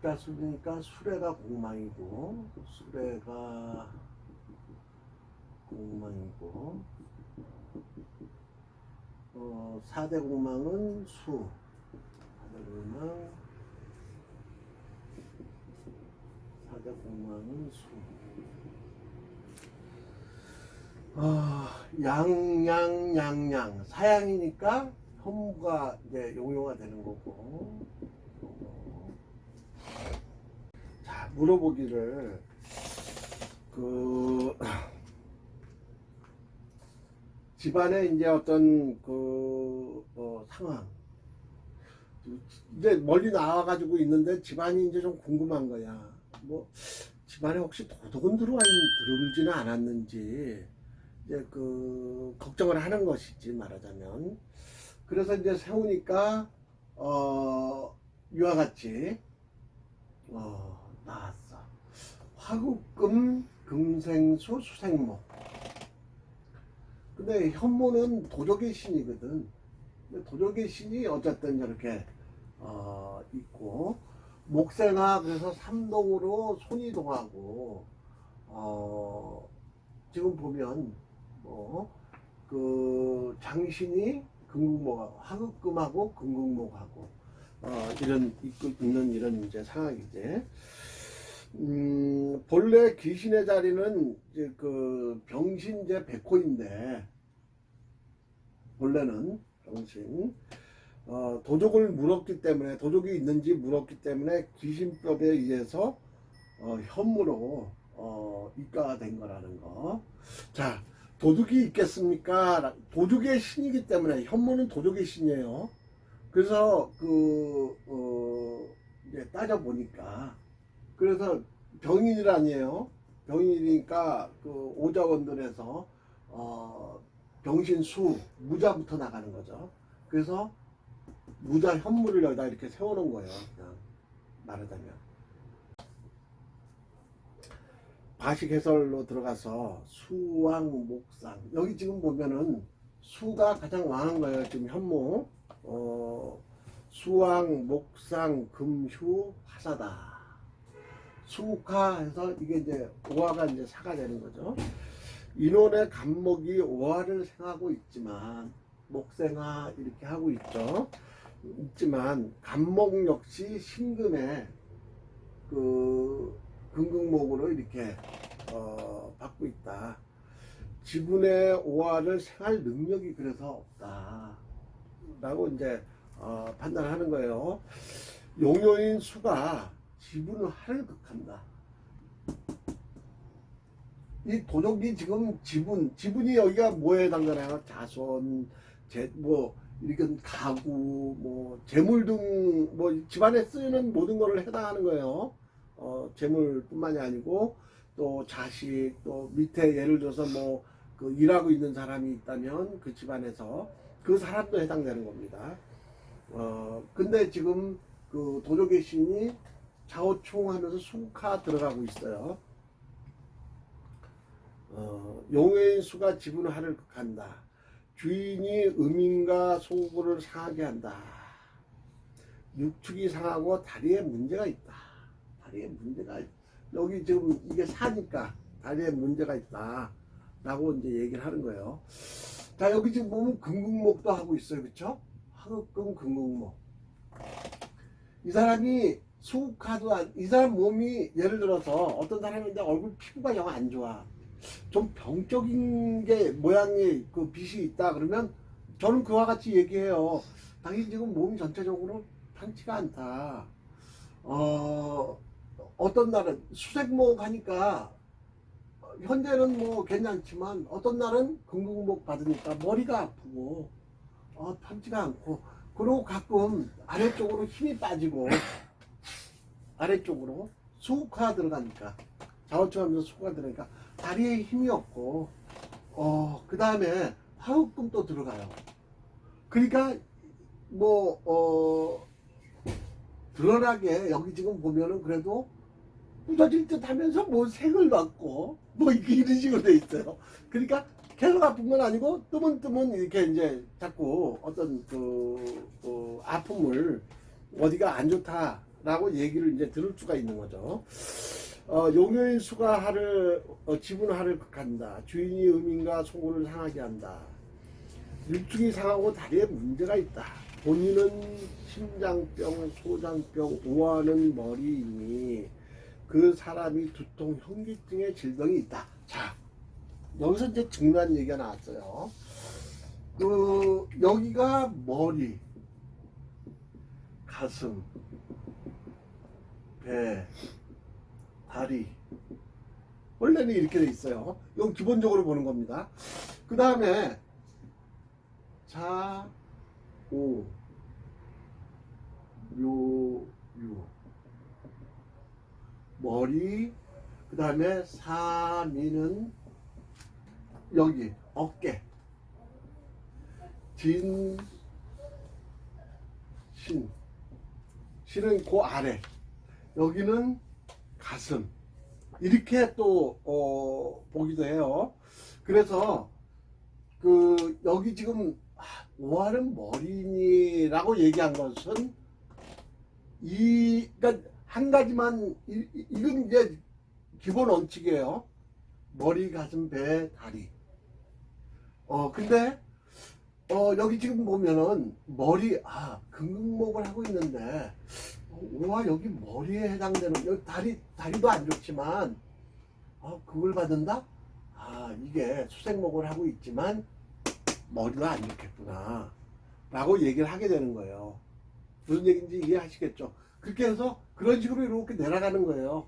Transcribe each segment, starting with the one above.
갑자수니까 수레가 공망이고 그 수레가 공망이고 어, 4대 공망은 수 4대 공망 4대 공망은 수. 아, 양양양양. 사양이니까 현무가 이제 용용화 되는 거고 어. 자 물어보기를 그 집안에 이제 어떤 그 어, 상황. 이제 멀리 나와가지고 있는데 집안이 이제 좀 궁금한 거야. 뭐 집안에 혹시 도둑은 들어와 들어오지는 않았는지 이제 그 걱정을 하는 것이지 말하자면. 그래서 이제 세우니까 어 이와 같이 어 나왔어. 화국금 금생수 수생목. 근데 현모는 도적의 신이거든. 도적의 신이 어쨌든 이렇게 어 있고 목생화 그래서 삼동으로 손이 동하고 어 지금 보면 뭐그 장신이 금국목하고 화극금하고 금국목하고 어 이런 있는 이런 이제 상황이지. 음 본래 귀신의 자리는 그 병신제 백호인데 본래는 병신 어, 도적을 물었기 때문에 도적이 있는지 물었기 때문에 귀신법에 의해서 어, 현무로 어, 입가가 된 거라는 거. 자, 도둑이 있겠습니까? 도둑의 신이기 때문에 현무는 도둑의 신이에요. 그래서 그 어, 이제 따져 보니까 그래서 병인이라니에요. 병인이니까 그 오자원들에서 어, 병신수 무자부터 나가는 거죠. 그래서 무자 현무를 여기다 이렇게 세워놓은 거예요. 그냥 말하자면. 바식 해설로 들어가서 수왕 목상 여기 지금 보면은 수가 가장 왕한 거예요. 지금 현무 어, 수왕 목상 금휴 화사다. 수카해서 이게 이제 오화가 이제 사가 되는 거죠. 인원의 간목이 오화를 생하고 있지만 목생화 이렇게 하고 있죠. 있지만 간목 역시 신금의 그 금극목으로 이렇게 어, 받고 있다. 지분의 오화를 생할 능력이 그래서 없다. 라고 이제 어, 판단하는 거예요. 용요인 수가 지분을 할극한다. 이 도적이 지금 지분, 지분이 여기가 뭐에 해당되나요? 자손, 재, 뭐, 이렇게 가구, 뭐, 재물 등, 뭐, 집안에 쓰이는 모든 거를 해당하는 거예요. 어, 재물뿐만이 아니고, 또 자식, 또 밑에 예를 들어서 뭐, 그 일하고 있는 사람이 있다면 그 집안에서 그 사람도 해당되는 겁니다. 어, 근데 지금 그 도적의 신이 좌우총 하면서 수카 들어가고 있어요. 어, 용의 수가 지분을 하를 극한다. 주인이 음인과 소구를 상하게 한다. 육축이 상하고 다리에 문제가 있다. 다리에 문제가 있- 여기 지금 이게 사니까 다리에 문제가 있다. 라고 이제 얘기를 하는 거예요. 자 여기 지금 보면 금국목도 하고 있어요. 그쵸? 화극금 금국목. 이 사람이 수카도 안, 이 사람 몸이 예를 들어서 어떤 사람인데 얼굴 피부가 영 안 좋아. 좀 병적인 게 모양이 그 빛이 있다 그러면 저는 그와 같이 얘기해요. 당신 지금 몸 전체적으로 편치가 않다. 어, 어떤 날은 수색목 하니까 현재는 뭐 괜찮지만 어떤 날은 금국목 받으니까 머리가 아프고 어, 편치가 않고 그리고 가끔 아래쪽으로 힘이 빠지고 아래쪽으로 수가 들어가니까 자원초하면서 수가 들어가니까 다리에 힘이 없고 어, 그 다음에 화흑금도 들어가요. 그러니까 뭐 어, 드러나게 여기 지금 보면은 그래도 부서질 듯 하면서 뭐 색을 받고 뭐 이런 식으로 돼 있어요. 그러니까 계속 아픈 건 아니고 뜨문뜨문 이렇게 이제 자꾸 어떤 그, 그 아픔을 어디가 안 좋다 라고 얘기를 이제 들을 수가 있는 거죠. 어, 용효인 수가 하를 어, 지분 하를 극한다. 주인이 의민과 소고를 상하게 한다. 일중이 상하고 다리에 문제가 있다. 본인은 심장병, 소장병, 오하는 머리이니 그 사람이 두통, 현기증의 질병이 있다. 자, 여기서 이제 중요한 얘기가 나왔어요. 그 여기가 머리, 가슴, 배, 다리. 원래는 이렇게 돼 있어요. 이건 기본적으로 보는 겁니다. 그 다음에 자, 오, 요, 요. 머리, 그 다음에 사 미는 여기 어깨, 진, 신, 신은 그 아래, 여기는 가슴. 이렇게 또, 어, 보기도 해요. 그래서, 그, 여기 지금, 아, 오할은 머리니라고 얘기한 것은, 이, 그니까, 한 가지만, 이, 이- 이건 이제 기본 원칙이에요. 머리, 가슴, 배, 다리. 어, 근데, 어, 여기 지금 보면은, 머리, 아, 근근목을 하고 있는데, 와 여기 머리에 해당되는 여기 다리 다리도 안 좋지만 아 그걸 받는다? 아 이게 수색목을 하고 있지만 머리도 안 좋겠구나. 라고 얘기를 하게 되는 거예요. 무슨 얘기인지 이해하시겠죠? 그렇게 해서 그런 식으로 이렇게 내려가는 거예요.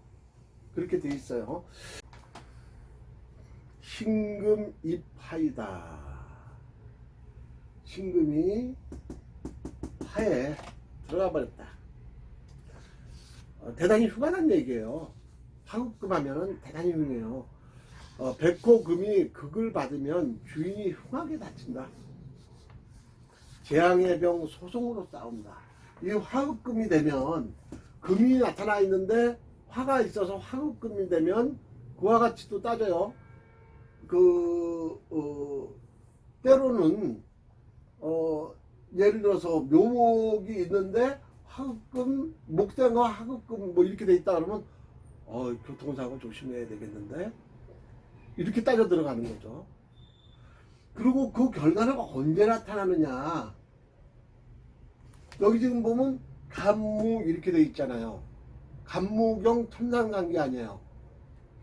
그렇게 돼 있어요. 신금 입하이다. 신금이 하에 들어가 버렸다 어, 대단히 흉하다는 얘기예요. 하급금 하면은 대단히 흉해요. 어, 백호금이 극을 받으면 주인이 흉하게 다친다. 재앙의 병 소송으로 싸운다. 이 화급금이 되면 금이 나타나 있는데 화가 있어서 화급금이 되면 그와 같이 또 따져요. 그 어, 때로는 어, 예를 들어서 묘목이 있는데 하급금 목장과 하급금 뭐 이렇게 돼 있다 그러면 어 교통사고 조심해야 되겠는데 이렇게 따져 들어가는 거죠. 그리고 그 결과는 언제 나타나느냐? 여기 지금 보면 간무 이렇게 돼 있잖아요. 간무경 천상관계 아니에요.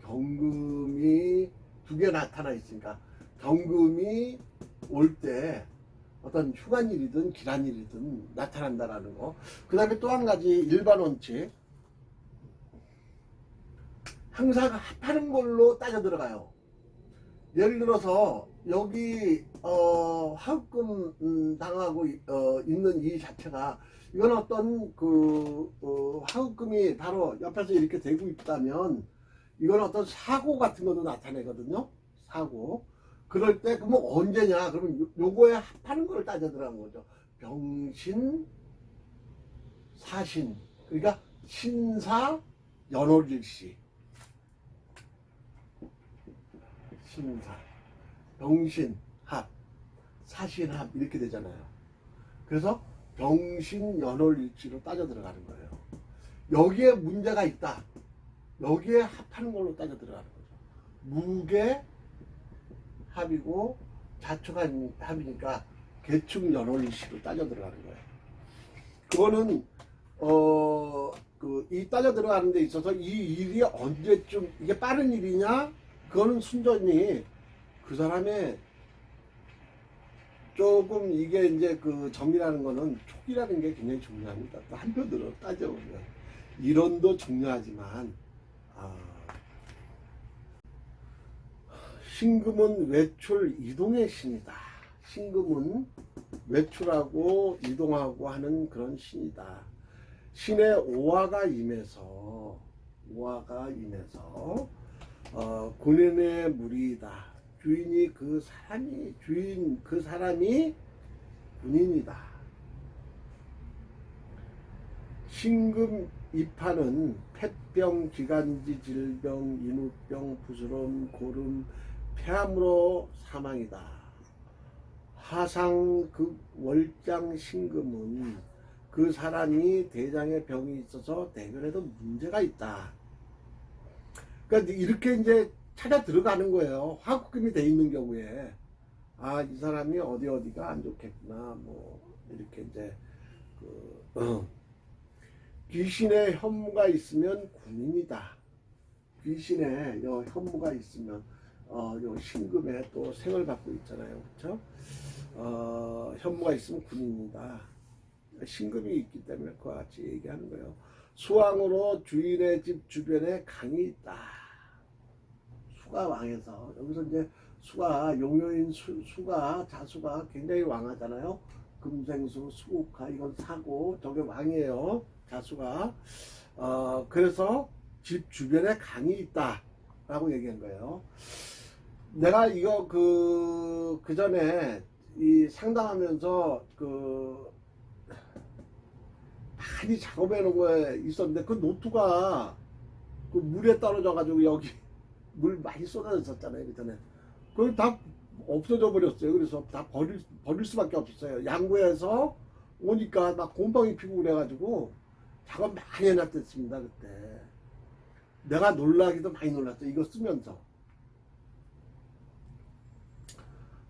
경금이 두 개 나타나 있으니까 경금이 올 때 어떤 휴관일이든 기란일이든 나타난다라는 거. 그 다음에 또 한 가지 일반 원칙. 항상 합하는 걸로 따져 들어가요. 예를 들어서 여기 어, 음, 당하고 어, 있는 이 자체가 이건 어떤 그 어, 하급금이 바로 옆에서 이렇게 되고 있다면 이건 어떤 사고 같은 것도 나타내거든요. 사고. 그럴 때 그러면 언제냐? 그러면 요- 요거에 합하는 걸 따져 들어간 거죠. 병신, 사신. 그러니까 신사, 연월일시. 신사, 병신, 합, 사신, 합 이렇게 되잖아요. 그래서 병신, 연월일치로 따져 들어가는 거예요. 여기에 문제가 있다. 여기에 합하는 걸로 따져 들어가는 거죠. 무게, 합이고 자축한 합이니까 개축 연월일시로 따져 들어가는 거예요. 그거는 어 그 이 따져 들어가는 데 있어서 이 일이 언제쯤 이게 빠른 일이냐? 그거는 순전히 그 사람의 조금 이게 이제 그 점이라는 거는 촉이라는 게 굉장히 중요합니다. 또 한편으로 따져보면 이론도 중요하지만 아, 신금은 외출 이동의 신이다. 신금은 외출하고 이동하고 하는 그런 신이다. 신의 오화가 임해서 오화가 임해서 어, 군인의 무리이다. 주인이 그 사람이 주인 그 사람이 군인이다. 신금 입하는 폐병, 기관지 질병, 인후병, 부스럼, 고름, 폐암으로 사망이다. 하상 그 월장 신금은 그 사람이 대장에 병이 있어서 대변에도 문제가 있다. 그러니까 이렇게 이제 찾아 들어가는 거예요. 화국금이 돼 있는 경우에 아 이 사람이 어디 어디가 안 좋겠구나 뭐 이렇게 이제 그 어. 귀신의 현무가 있으면 군인이다. 귀신의 요 현무가 있으면 어, 요 신금에 또 생을 받고 있잖아요. 그렇죠? 어, 현무가 있으면 군인이다. 신금이 있기 때문에 그와 같이 얘기하는 거예요. 수왕으로 주인의 집 주변에 강이 있다. 수가 왕에서 여기서 이제 수가 용요인 수, 수가 자수가 굉장히 왕하잖아요. 금생수, 수국화 이건 사고 저게 왕이에요. 자수가 어, 그래서 집 주변에 강이 있다라고 얘기한 거예요. 내가 이거 그, 그 전에 이 상담하면서 그 많이 작업해 놓은 거에 있었는데 그 노트가 그 물에 떨어져 가지고 여기 물 많이 쏟아졌었잖아요 그 전에. 그걸 다 없어져 버렸어요. 그래서 다 버릴, 버릴 수밖에 없었어요. 양구에서 오니까 막 곰팡이 피고 그래 가지고 작업 많이 해놨댔습니다 그때. 내가 놀라기도 많이 놀랐어 이거 쓰면서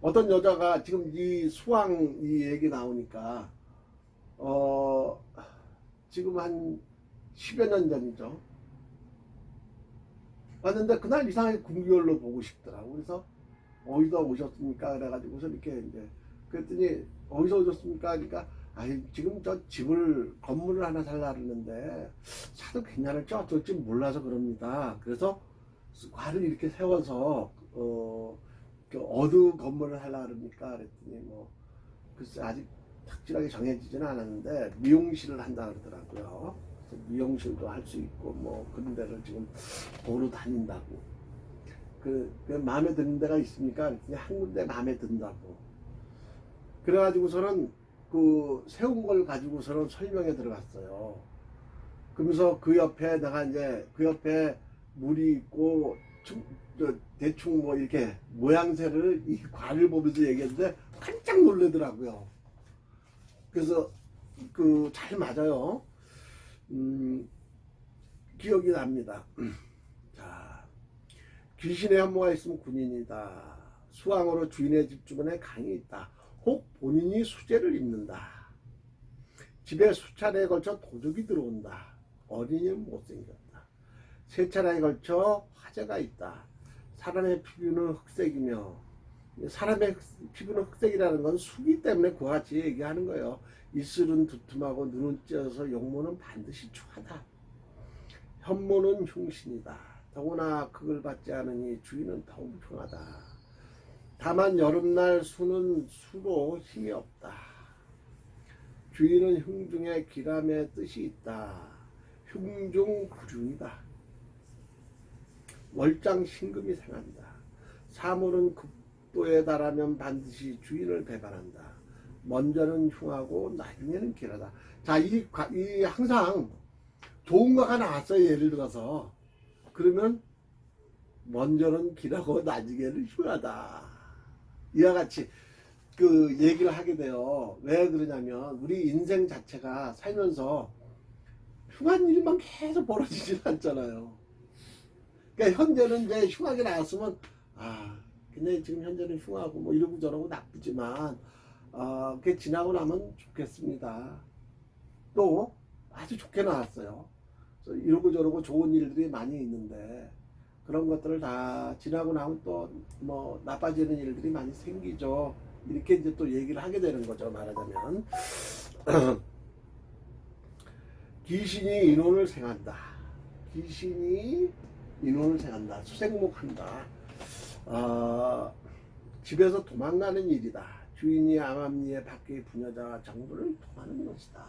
어떤 여자가 지금 이 수왕 이 얘기 나오니까 어 지금 한 10여 년 전이죠. 왔는데 그날 이상하게 궁결로 보고 싶더라고. 그래서 어디서 오셨습니까? 그래가지고서 이렇게 이제 그랬더니 어디서 오셨습니까? 그러니까 아니 지금 저 집을 건물을 하나 살라 그러는데 사도 괜찮을지 어떨지 몰라서 그럽니다. 그래서 과를 이렇게 세워서 어, 그 어두 건물을 하려 그럽니까? 그랬더니 뭐 글쎄 아직 확실하게 정해지지는 않았는데 미용실을 한다 그러더라고요. 미용실도 할 수 있고 뭐 그런 데를 지금 보러 다닌다고. 그, 그 마음에 드는 데가 있습니까? 그랬더니 한 군데 마음에 든다고. 그래가지고서는 그 세운 걸 가지고서는 설명에 들어갔어요. 그러면서 그 옆에 내가 이제 그 옆에 물이 있고 대충 뭐 이렇게 모양새를 이 관을 보면서 얘기했는데 깜짝 놀래더라고요. 그래서 그 잘 맞아요. 음, 기억이 납니다. 자, 귀신의 현모가 있으면 군인이다. 수왕으로 주인의 집 주변에 강이 있다. 혹 본인이 수제를 입는다. 집에 수차례에 걸쳐 도둑이 들어온다. 어린이는 못생겼다. 세 차례에 걸쳐 화재가 있다. 사람의 피부는 흑색이며 사람의 피부는 흑색이라는 건 수기 때문에 같이 얘기하는 거예요. 입술은 두툼하고 눈은 찌어서 용모는 반드시 추하다. 현모는 흉신이다. 더구나 그걸 받지 않으니 주인은 더욱 흉하다. 다만 여름날 수는 수로 힘이 없다. 주인은 흉중에 기람의 뜻이 있다. 흉중 구중이다. 월장 신금이 생한다. 사물은 급도에 달하면 반드시 주인을 배반한다. 먼저는 흉하고 나중에는 길하다. 자, 이, 과- 이 항상 좋은 거가 나왔어요. 예를 들어서. 그러면 먼저는 길하고 나중에는 흉하다. 이와 같이 그 얘기를 하게 돼요. 왜 그러냐면 우리 인생 자체가 살면서 흉한 일만 계속 벌어지질 않잖아요. 그러니까 현재는 이제 흉하게 나왔으면 아 근데 지금 현재는 흉하고 뭐 이러고 저러고 나쁘지만 어, 그게 지나고 나면 좋겠습니다. 또 아주 좋게 나왔어요. 이러고 저러고 좋은 일들이 많이 있는데 그런 것들을 다 지나고 나면 또 뭐 나빠지는 일들이 많이 생기죠. 이렇게 이제 또 얘기를 하게 되는 거죠. 말하자면 귀신이 인혼을 생한다. 귀신이 인혼을 생한다. 수생목한다. 어, 집에서 도망가는 일이다. 주인이 암암리에 밖의 부녀자와 정부를 통하는 것이다.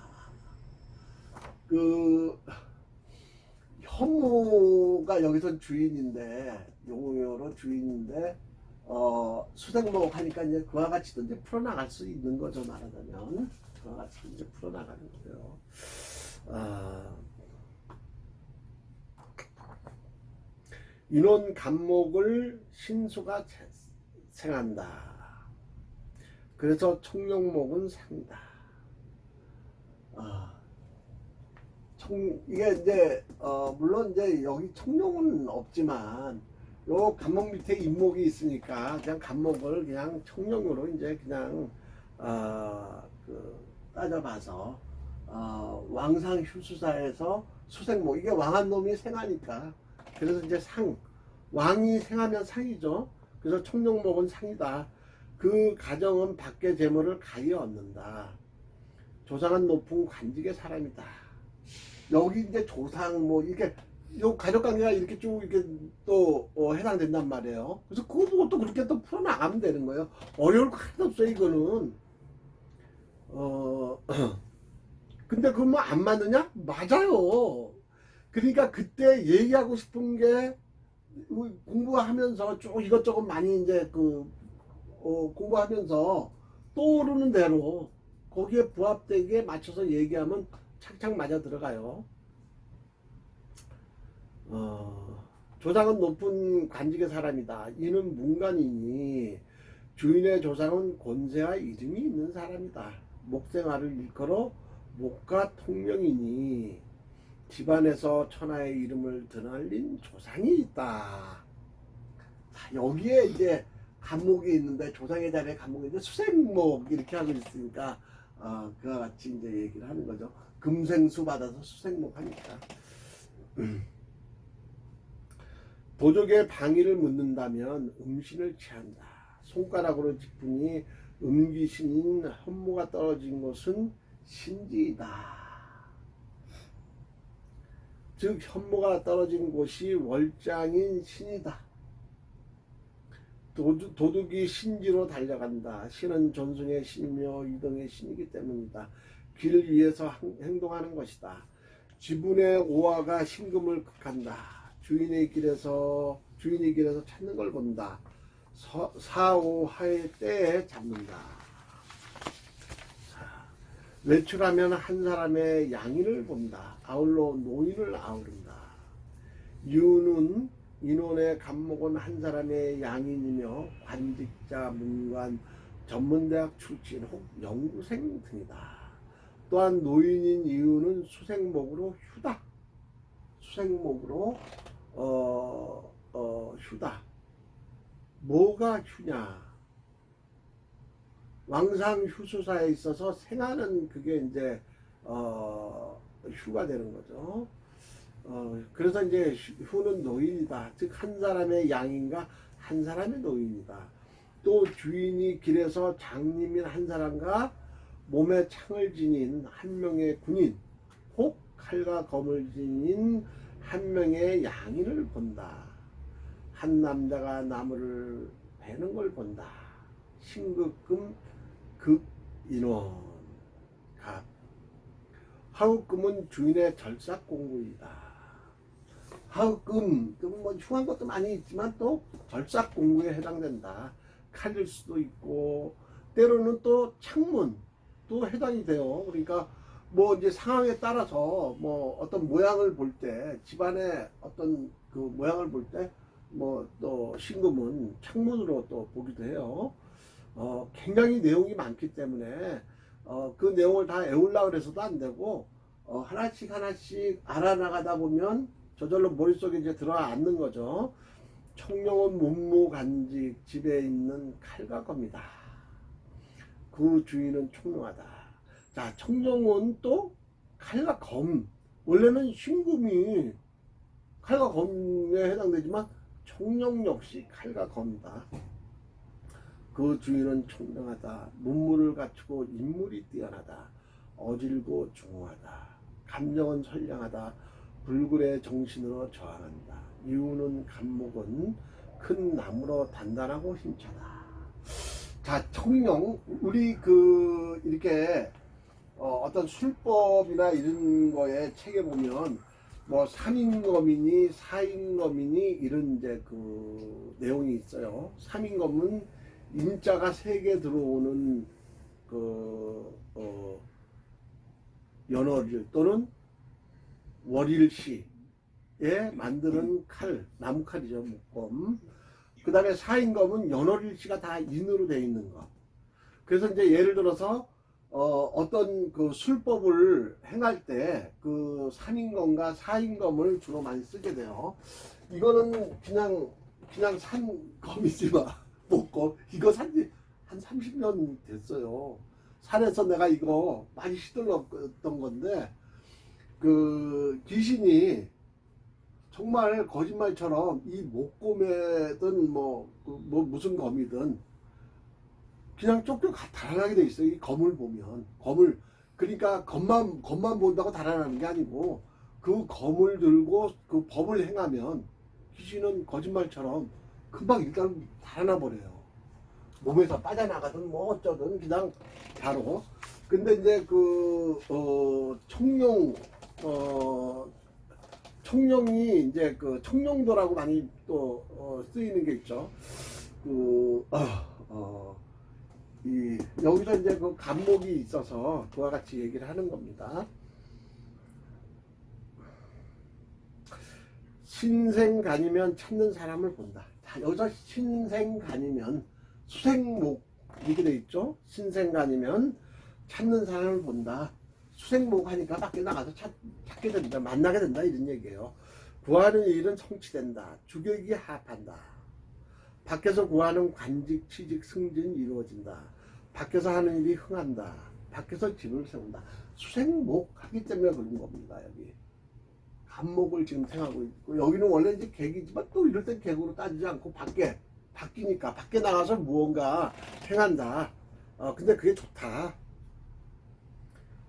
그 현무가 여기선 주인인데 용어로 주인인데 어, 수생목 하니까 이제 그와 같이도 이제 풀어나갈 수 있는 거죠 말하자면 그와 같이 이제 풀어나가는 거예요. 아, 인원 감목을 신수가 재- 생한다. 그래서 청룡목은 생다. 아, 청 이게 이제 어 물론 이제 여기 청룡은 없지만 요 간목 밑에 임목이 있으니까 그냥 간목을 그냥 청룡으로 이제 그냥 어 그 따져봐서 어 왕상 휴수사에서 수생목 이게 왕한 놈이 생하니까 그래서 이제 상 왕이 생하면 상이죠. 그래서 청룡목은 상이다. 그 가정은 밖의 재물을 가히 얻는다. 조상은 높은 관직의 사람이다. 여기 이제 조상 뭐 이렇게 요 가족 관계가 이렇게 쭉 이렇게 또 어, 해당된단 말이에요. 그래서 그거 보고 또 그렇게 또 풀어나가면 되는 거예요. 어려울 거 하나도 없어요, 이거는. 어, 근데 그건 뭐안 맞느냐? 맞아요. 그러니까 그때 얘기하고 싶은 게 공부하면서 쭉 이것저것 많이 이제 그 어, 공부하면서 떠오르는 대로 거기에 부합되게 맞춰서 얘기하면 착착 맞아 들어가요. 어, 조상은 높은 관직의 사람이다. 이는 문관이니 주인의 조상은 권세와 이름이 있는 사람이다. 목생활을 일컬어 목가 통령이니 집안에서 천하의 이름을 드날린 조상이 있다. 자, 여기에 이제 간목이 있는데 조상의 자리에 간목이 있는데 수생목 이렇게 하고 있으니까 어, 그와 같이 이제 얘기를 하는 거죠. 금생수 받아서 수생목 하니까. 도적의 방위를 묻는다면 음신을 취한다. 손가락으로 짚으니 음기신인 현모가 떨어진 곳은 신지이다. 즉 현모가 떨어진 곳이 월장인 신이다. 도둑, 도둑이 신지로 달려간다. 신은 존승의 신이며 이동의 신이기 때문이다. 길을 위해서 한- 행동하는 것이다. 지분의 오화가 신금을 극한다. 주인의 길에서 주인의 길에서 찾는 걸 본다. 서- 사오하의 때에 잡는다. 자, 외출하면 한 사람의 양인을 본다. 아울러 노인을 아우른다. 유는 인원의 간목은 한 사람의 양인이며 관직자, 문관, 전문대학 출신 혹 연구생 등이다. 또한 노인인 이유는 수생목으로 휴다. 수생목으로 어, 어, 휴다. 뭐가 휴냐? 왕상 휴수사에 있어서 생하는 그게 이제 어, 휴가 되는 거죠. 어, 그래서 이제 휴- 휴는 노인이다. 즉 한 사람의 양인가 한 사람의 노인이다. 또 주인이 길에서 장님인 한 사람과 몸에 창을 지닌 한 명의 군인 혹 칼과 검을 지닌 한 명의 양인을 본다. 한 남자가 나무를 베는 걸 본다. 신극금 극인원 갑 하우금은 주인의 절삭 공구이다. 하우금 뭐 흉한 것도 많이 있지만 또 절삭 공구에 해당된다. 칼일 수도 있고 때로는 또 창문 또 해당이 돼요. 그러니까 뭐 이제 상황에 따라서 뭐 어떤 모양을 볼 때 집안의 어떤 그 모양을 볼 때 뭐 또 신금은 창문으로 또 보기도 해요. 어 굉장히 내용이 많기 때문에 어 그 내용을 다 외우려고 그래서도 안 되고 어 하나씩 하나씩 알아나가다 보면 저절로 머릿속에 이제 들어앉는 거죠. 청룡은 문무간직 집에 있는 칼과 겁니다. 그 주인은 총명하다. 자, 청룡은 또 칼과 검. 원래는 신금이 칼과 검에 해당되지만 청룡 역시 칼과 검이다. 그 주인은 총명하다. 문물을 갖추고 인물이 뛰어나다. 어질고 중후하다. 감정은 선량하다. 불굴의 정신으로 저항한다. 이유는 감목은 큰 나무로 단단하고 힘차다. 자, 청룡 우리 그 이렇게 어, 어떤 술법이나 이런 거에 책에 보면 뭐 3인 검이니 4인 검이니 이런 이제 그 내용이 있어요. 3인 검은 인자가 세개 들어오는 그 어, 연어를 또는 월일시에 만드는 칼, 나무칼이죠, 목검. 그 다음에 사인검은 연월일시가 다 인으로 되어 있는 거. 그래서 이제 예를 들어서, 어, 어떤 그 술법을 행할 때 그 산인검과 사인검을 주로 많이 쓰게 돼요. 이거는 그냥 그냥 산 검이지만 못검 이거 산지 한 30년 됐어요. 산에서 내가 이거 많이 시들렀던 건데 그 귀신이 정말 거짓말처럼 이 목검에든 뭐, 그뭐 무슨 검이든 그냥 가- 달아나게 돼 있어요. 이 검을 보면 검을 그러니까 검만 검만 본다고 달아나는 게 아니고 그 검을 들고 그 법을 행하면 귀신은 거짓말처럼 금방 일단 달아나 버려요. 몸에서 빠져나가든 뭐 어쩌든 그냥 바로. 근데 이제 그 어, 청룡 어, 청룡이 이제 그 청룡도라고 많이 또 어, 쓰이는 게 있죠. 그 어, 어, 이 여기서 이제 그 간목이 있어서 그와 같이 얘기를 하는 겁니다. 신생간이면 찾는 사람을 본다. 자, 여기서 신생간이면 수생목 이렇게 돼 있죠. 신생간이면 찾는 사람을 본다. 수생목 하니까 밖에 나가서 찾, 찾게 된다. 만나게 된다. 이런 얘기예요. 구하는 일은 성취된다. 주격이 합한다. 밖에서 구하는 관직, 취직, 승진이 이루어진다. 밖에서 하는 일이 흥한다. 밖에서 집을 세운다. 수생목 하기 때문에 그런 겁니다. 여기. 간목을 지금 생하고 있고 여기는 원래 이제 객이지만 또 이럴 땐 객으로 따지지 않고 밖에 바뀌니까 밖에 나가서 무언가 행한다. 어 근데 그게 좋다.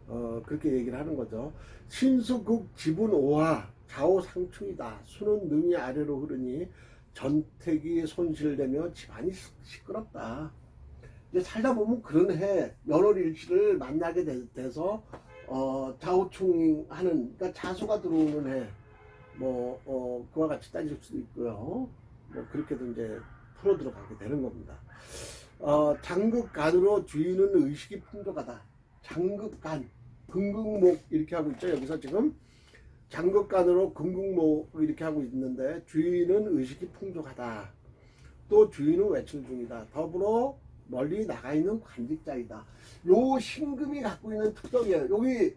어 그렇게 얘기를 하는 거죠. 신수국 지분 오하 좌우상충이다. 수는 능이 아래로 흐르니 전택이 손실되며 집안이 시- 시끄럽다. 이제 살다 보면 그런 해 여러 일치를 만나게 돼- 돼서 어, 좌우충하는 그러니까 자수가 들어오는 해. 뭐 어, 그와 같이 따질 수도 있고요. 뭐 그렇게도 이제 풀어 들어가게 되는 겁니다. 어, 장극간으로 주인은 의식이 풍족하다. 장극간, 금극목 이렇게 하고 있죠. 여기서 지금 장극간으로 금극목 이렇게 하고 있는데 주인은 의식이 풍족하다. 또 주인은 외출 중이다. 더불어 멀리 나가 있는 관직자이다. 요 신금이 갖고 있는 특성이에요. 여기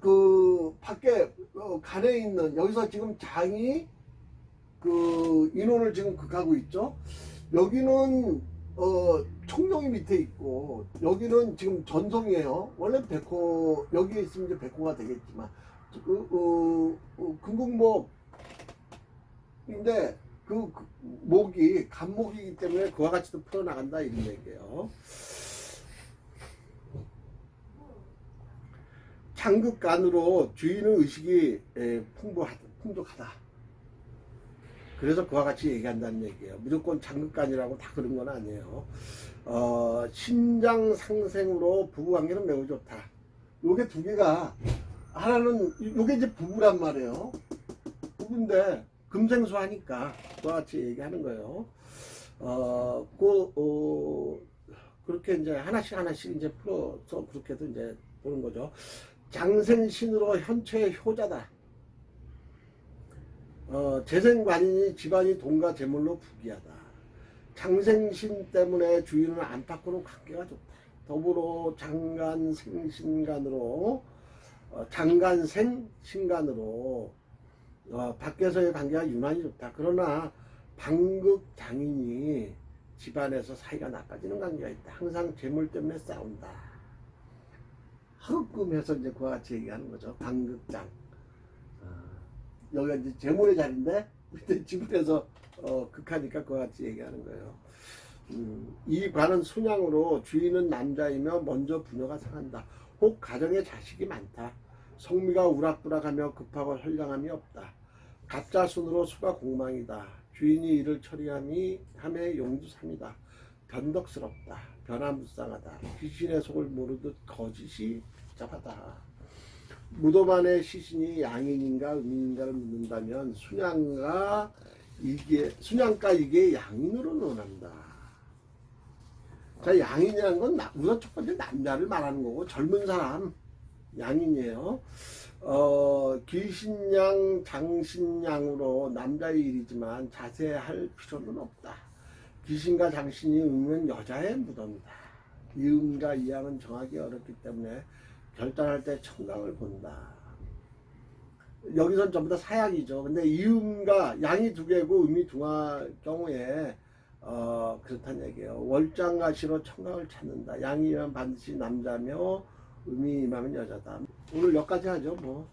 그 밖에 어, 간에 있는 여기서 지금 장이 그 인원을 지금 극하고 있죠. 여기는 어 총룡이 밑에 있고 여기는 지금 전성이에요. 원래 백호 여기에 있으면 이제 백호가 되겠지만 그 어, 어, 금국목인데 그, 그 목이 간목이기 때문에 그와 같이 도 풀어나간다 이런 얘기예요. 장극간으로 주인의 의식이 에, 풍부하다, 풍족하다. 그래서 그와 같이 얘기한다는 얘기예요. 무조건 장극간이라고 다 그런 건 아니에요. 어, 신장 상생으로 부부 관계는 매우 좋다. 요게 두 개가 하나는 요게 이제 부부란 말이에요. 부부인데 금생수 하니까 그와 같이 얘기하는 거예요. 어, 그, 어, 그렇게 이제 하나씩 하나씩 이제 풀어서 그렇게도 이제 보는 거죠. 장생신으로 현처의 효자다. 어, 재생관인이 집안이 돈과 재물로 부귀하다. 장생신 때문에 주인은 안팎으로 관계가 좋다. 더불어 장간생신간으로 어, 장간생신간으로 어, 밖에서의 관계가 유난히 좋다. 그러나 방극 장인이 집안에서 사이가 나빠지는 관계가 있다. 항상 재물 때문에 싸운다. 하급금해서 이제 그와 같이 얘기하는 거죠. 방극장. 어, 여기가 이제 재물의 자리인데 그때 집안에서 어, 극하니까 그와 같이 얘기하는 거예요. 음, 이 관은 순양으로 주인은 남자이며 먼저 부녀가 상한다. 혹 가정에 자식이 많다. 성미가 우락부락하며 급하고 선량함이 없다. 가짜 순으로 수가 공망이다. 주인이 이를 처리함이 함의 용두삼이다. 변덕스럽다. 변화무쌍하다. 귀신의 속을 모르듯 거짓이 복잡하다. 안에 시신이 양인인가 음인인가를 묻는다면 순양가 이게 순양가 이게 양인으로 논한다. 자 양인이라는 건 나- 우선 첫 번째 남자를 말하는 거고 젊은 사람 양인이에요. 어, 귀신양, 장신양으로 남자의 일이지만 자세할 필요는 없다. 귀신과 장신이 응면 여자의 무덤이다. 이음과 이양은 정하기 어렵기 때문에 결단할 때 청강을 본다. 여기선 전부 다 사약이죠. 근데 이음과 양이 두 개고 음이 둥할 경우에 어 그렇다는 얘기예요. 월장과 시로 청강을 찾는다. 양이면 반드시 남자며 음이 임하면 여자다. 오늘 여기까지 하죠. 뭐